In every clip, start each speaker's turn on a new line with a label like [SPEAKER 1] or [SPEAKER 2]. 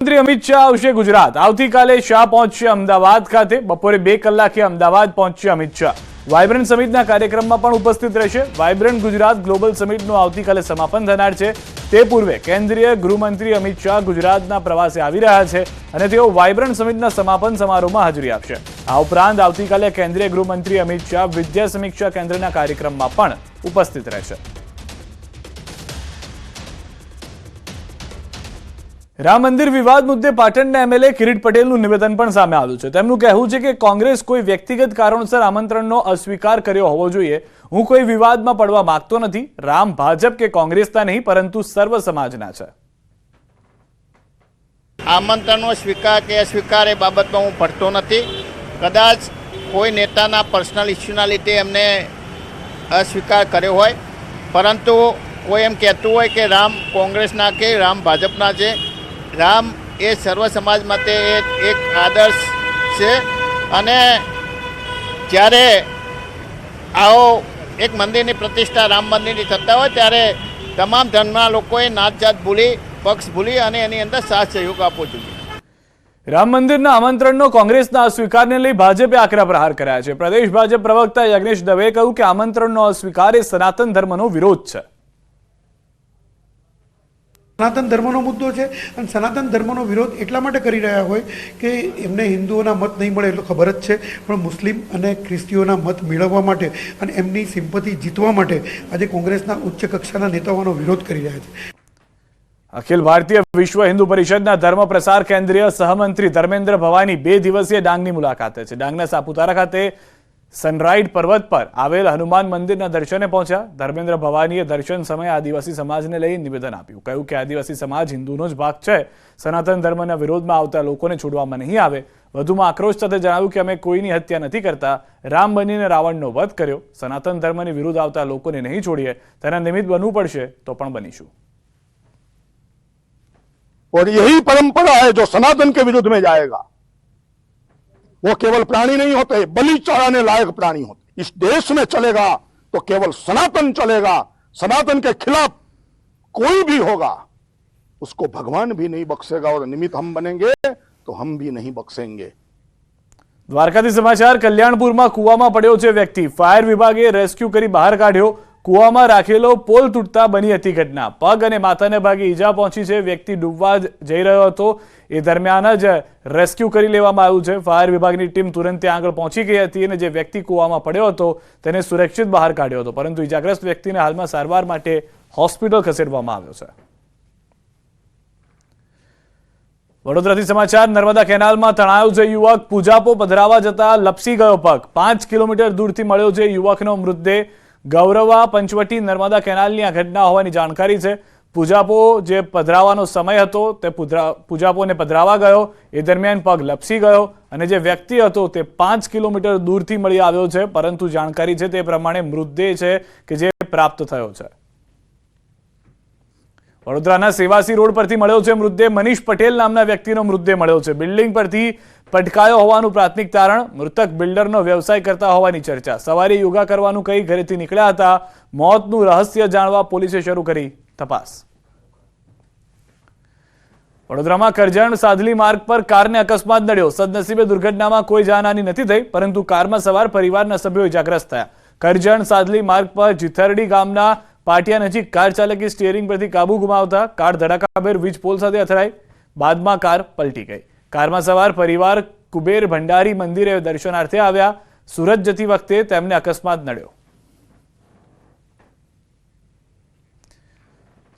[SPEAKER 1] મંત્રી અમિત શાહ આવશે ગુજરાત. આવતીકાલે શાહ પહોંચશે અમદાવાદ ખાતે. બપોરે બે કલાકે અમદાવાદ પહોંચશે અમિત શાહ. વાયબ્રન્ટ સમિટના કાર્યક્રમમાં પણ ઉપસ્થિત રહેશે. વાયબ્રન્ટ ગુજરાત ગ્લોબલ સમિટનું આવતીકાલે સમાપન થનાર છે. તે પૂર્વે કેન્દ્રીય ગૃહમંત્રી અમિત શાહ ગુજરાતના પ્રવાસે આવી રહ્યા છે અને તેઓ વાયબ્રન્ટ સમિટના સમાપન સમારોહમાં હાજરી આપશે. આ ઉપરાંત આવતીકાલે કેન્દ્રીય ગૃહમંત્રી અમિત શાહ વિદ્યા સમીક્ષા કેન્દ્રના કાર્યક્રમમાં પણ ઉપસ્થિત રહેશે. રામ મંદિર વિવાદ મુદ્દે પાટણના એમએલએ કિરીટ પટેલનું નિવેદન પણ સામે આવ્યું છે. તેમનું કહેવું છે કે કોંગ્રેસ કોઈ વ્યક્તિગત કારણોસર આમંત્રણનો અસ્વીકાર કર્યો હોવો જોઈએ. હું કોઈ વિવાદમાં પડવા માંગતો નથી. રામ ભાજપ કે કોંગ્રેસના નહીં, પરંતુ સર્વ સમાજના છે.
[SPEAKER 2] આમંત્રણનો સ્વીકાર કે અસ્વીકાર એ બાબતમાં હું પડતો નથી. કદાચ કોઈ નેતાના પર્સનલ ઇસ્યુના લીધે એમને અસ્વીકાર કર્યો હોય. પરંતુ કોઈ એમ કહેતું હોય કે રામ કોંગ્રેસના કે રામ ભાજપના છે. રામ એ સર્વ સમાજ માટે એક આદર્શ છે. અને જ્યારે આવો એક મંદિરની પ્રતિષ્ઠા રામ મંદિરની થતા હોય, ત્યારે તમામ ધર્મના લોકોએ નાત જાત ભૂલી, પક્ષ ભૂલી અને એની અંદર સાથ સહયોગ આપવો જોઈએ.
[SPEAKER 1] રામ મંદિરના આમંત્રણનો કોંગ્રેસના અસ્વીકારને લઈ ભાજપે આકરા પ્રહાર કર્યા છે. પ્રદેશ ભાજપ પ્રવક્તા યજ્ઞેશ દવેએ કહ્યું કે આમંત્રણનો અસ્વીકાર એ સનાતન ધર્મનો વિરોધ છે.
[SPEAKER 3] સનાતન ધર્મનો મુદ્દો છે. અને સનાતન ધર્મનો વિરોધ એટલા માટે કરી રહ્યા હોય કે એમને હિન્દુઓના મત નહીં મળે એટલું ખબર જ છે. પણ મુસ્લિમ અને ખ્રિસ્તીઓના મત મેળવવા માટે અને એમની સિમ્પથી જીતવા માટે આજે કોંગ્રેસના ઉચ્ચ કક્ષાના નેતાઓનો વિરોધ કરી રહ્યા છે.
[SPEAKER 1] અખિલ ભારતીય વિશ્વ હિન્દુ પરિષદના ધર્મ પ્રસાર કેન્દ્રીય સહમંત્રી ધર્મેન્દ્ર ભવાની બે દિવસીય ડાંગની મુલાકાતે છે. ડાંગના સાપુતારા ખાતે સનરાઈડ પર્વત પર આવેલ હનુમાન મંદિરના દર્શને પહોંચ્યા ધર્મેન્દ્ર ભવાનીએ દર્શન સમયે આદિવાસી સમાજને લઈ નિવેદન આપ્યું કહ્યું કે આદિવાસી સમાજ હિન્દુનો જ ભાગ છે સનાતન ધર્મના વિરોધમાં આવતા લોકોને છોડવામાં નહીં આવે વધુમાં આક્રોશ સાથે જણાવ્યું કે અમે કોઈની હત્યા નથી કરતા રામ બનીને રાવણનો વધ કર્યો સનાતન ધર્મની વિરુદ્ધ આવતા લોકોને નહીં છોડીએ તેના નિમિત્ત બનવું પડશે તો પણ બનીશું
[SPEAKER 4] और यही परंपरा है जो सनातन के विरुद्ध में जाएगा वो केवल प्राणी नहीं होते बलि चढ़ाने लायक प्राणी होते इस देश में चलेगा तो केवल सनातन चलेगा सनातन के खिलाफ कोई भी होगा उसको भगवान भी नहीं बख्शेगा और निमित्त हम बनेंगे तो हम भी नहीं बख्शेंगे
[SPEAKER 1] દ્વારકાથી સમાચાર કલ્યાણપુરમાં કૂવામાં પડ્યો છે વ્યક્તિ ફાયર વિભાગે રેસ્ક્યુ કરી બહાર કાઢ્યો કૂવામાં રાખેલો પોલ તૂટતા બની હતી ઘટના. પગ અને માથાને ભાગે ઈજા પહોંચી છે. વ્યક્તિ ડૂબવા જઈ રહ્યો હતો. એ દરમિયાન જ રેસ્ક્યુ કરી લેવામાં આવ્યું છે. ફાયર વિભાગની ટીમ તુરંત ત્યાં આગળ પહોંચી ગઈ હતી અને જે વ્યક્તિ કૂવામાં પડ્યો હતો તેને સુરક્ષિત બહાર કાઢ્યો હતો. પરંતુ ઈજાગ્રસ્ત વ્યક્તિને હાલમાં સારવાર માટે હોસ્પિટલ ખસેડવામાં આવ્યો છે. વડોદરાથી સમાચાર, નર્મદા કેનાલમાં તણાયો છે યુવક પૂજાપો પધરાવા જતા લપસી ગયો પગ. પાંચ કિલોમીટર દૂરથી મળ્યો છે યુવકનો મૃતદેહ ગૌરવા, પંચવટી, નર્મદા કેનાલની આ ઘટના હોવાની જાણકારી છે. પૂજાપો જે પધરાવાનો સમય હતો તે પૂજાપોને પધરાવા ગયો. એ દરમિયાન પગ લપસી ગયો અને જે વ્યક્તિ હતો તે પાંચ કિલોમીટર દૂરથી મળી આવ્યો છે. પરંતુ જાણકારી છે તે પ્રમાણે મૃતદેહ છે કે જે પ્રાપ્ત થયો છે. વડોદરાના સેવાસી રોડ પરથી મળ્યો છે મૃતદેહ. મનીષ પટેલ નામના વ્યક્તિનો મૃતદેહ મળ્યો છે. બિલ્ડિંગ પરથી પટકાયો હોવાનું પ્રાથમિક તારણ, મૃતક બિલ્ડરનો વ્યવસાય કરતા હોવાની ચર્ચા. સવારે યોગા કરવાનું કહી ઘરેથી નીકળ્યા હતા, મોતનું રહસ્ય જાણવા પોલીસે શરૂ કરી તપાસ. વડોદરામાં કરજણ સાધલી માર્ગ પર કારને અકસ્માત નડ્યો. સદનસીબે દુર્ઘટનામાં કોઈ જાનહાની નથી થઈ, પરંતુ કારમાં સવાર પરિવારના સભ્યો ઇજાગ્રસ્ત થયા. કરજણ સાધલી માર્ગ પર જીથરડી ગામના પાટિયા નજીક કાર ચાલકે સ્ટીયરિંગ પરથી કાબુ ગુમાવતા, કાર ધડાકાભેર વીજ પોલ સાથે અથડાઈ, બાદમાં કાર પલટી ગઈ. કારમાં સવાર પરિવાર કુબેર ભંડારી મંદિરે દર્શનાર્થે આવ્યા. સુરત જતી વખતે તેમને અકસ્માત નડ્યો.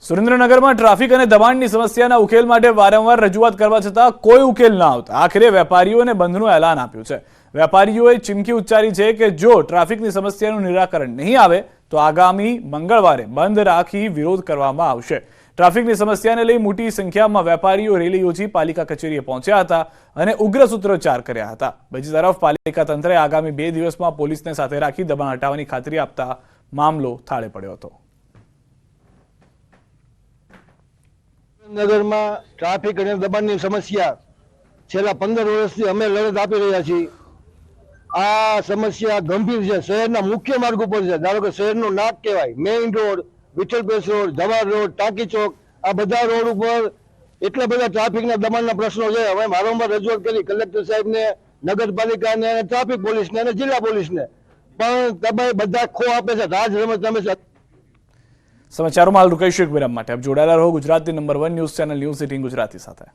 [SPEAKER 1] સુરેન્દ્રનગરમાં ટ્રાફિક અને દબાણની સમસ્યાના ઉકેલ માટે વારંવાર રજૂઆત કરવા છતાં કોઈ ઉકેલ ન આવતા. આખરે વેપારીઓને બંધનું એલાન આપ્યું છે. વેપારીઓએ ચીમકી ઉચ્ચારી છે કે જો ટ્રાફિકની સમસ્યાનું નિરાકરણ નહીં આવે, તો આગામી મંગળવારે બંધ રાખી વિરોધ કરવામાં આવશે. ટ્રાફિકની સમસ્યાને લઈ મોટી સંખ્યામાં વેપારીઓ રેલી યોજી પાલિકા કચેરીએ પહોંચ્યા હતા અને ઉગ્ર સૂત્રોચ્ચાર કર્યા હતા. બીજી તરફ પાલિકા તંત્રે આગામી બે દિવસમાં પોલીસને સાથે રાખી દબાણ હટાવવાની ખાતરી આપતા મામલો થાળે પડ્યો હતો.
[SPEAKER 5] નગરમાં ટ્રાફિક અને દબાણની સમસ્યા છેલ્લા પંદર વર્ષથી અમે લડત આપી રહ્યા છીએ. આ સમસ્યા ગંભીર છે. શહેરના મુખ્ય માર્ગ ઉપર છે. ધારો કે શહેરનું નાક કહેવાય મેઇન રોડ વિઠ્ઠલ પેસ રોડ જવાહર રોડ, ટાંકી ચોક, આ બધા રોડ ઉપર એટલા બધા ટ્રાફિકના દમણના પ્રશ્નો છે. હવે વારંવાર રજૂઆત કરી કલેક્ટર સાહેબને, નગરપાલિકાને અને ટ્રાફિક પોલીસને અને જિલ્લા પોલીસને. પણ તમે બધા ખો આપે છે. રાજ રમત રમે છે.
[SPEAKER 1] સમાચારોમાં હાલ રૂકાઈશું એક વિરામ માટે જોડાયેલા રહો. Gujarati number one news channel news city Gujarati સાથે.